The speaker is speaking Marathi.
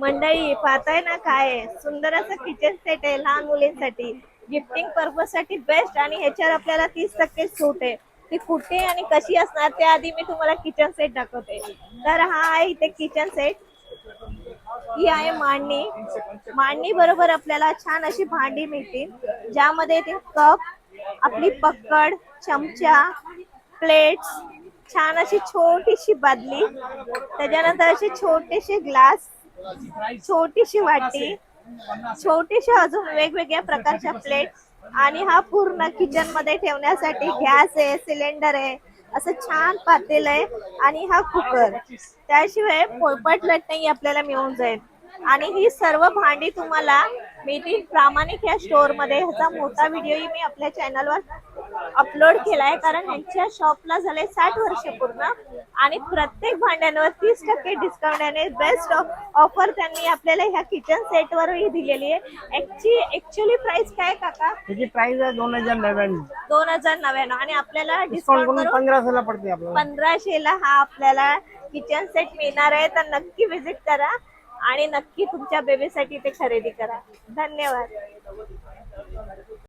मंडळी पाहताय ना काय? सुंदर असं किचन सेट आहे लहान मुलींसाठी. गिफ्टिंग पर्पजसाठी बेस्ट आणि ह्याच्यावर आपल्याला तीस टक्के सूट आहे. ती कुठे आणि कशी असणार त्याआधी मी तुम्हाला किचन सेट दाखवते. तर हा आहे इथे किचन सेट ही आहे मांडणी. मांडणी बरोबर आपल्याला छान अशी भांडी मिळतील. ज्यामध्ये ते कप आपली पकड चमचा प्लेट्स छान अशी छोटीशी बादली. त्याच्यानंतर असे छोटेसे ग्लास छोटीशी वाटी छोटीशी अजून वेगवेगळ्या प्रकारच्या प्लेट आणि हा पूर्ण किचनमध्ये ठेवण्यासाठी गॅस आहे सिलेंडर आहे असं छान पातेल आहे आणि हा कुकर त्याशिवाय पोळपट लट नाही आपल्याला मिळून जाईल. आणि ही सर्व भांडी तुम्हाला मिळतील प्रामाणिक या स्टोअरमध्ये ह्याचा मोठा व्हिडिओही मी आपल्या चॅनलवर अपलोड केलाय. कारण ह्यांच्या शॉपला झाले साठ वर्ष पूर्ण. आणि प्रत्येक भांड्यांवर तीस टक्के डिस्काउंट आणि बेस्ट ऑफर त्यांनी आपल्याला ह्या किचन सेटवरही दिलेली आहे. ऍक्च्युली प्राइस काय काका? त्याची प्राइस आहे दोन हजार नव्याण्णव. दोन हजार नव्याण्णव. आणि आपल्याला डिस्काउंट डिस्काउंट करून करून पंधराशेला पडते आपल्याला. पंधराशेला हा आपल्याला किचन सेट मिळणार आहे. तर नक्की विजिट करा. आणि नक्की तुमच्या बेबीसाठी ते खरेदी करा. धन्यवाद.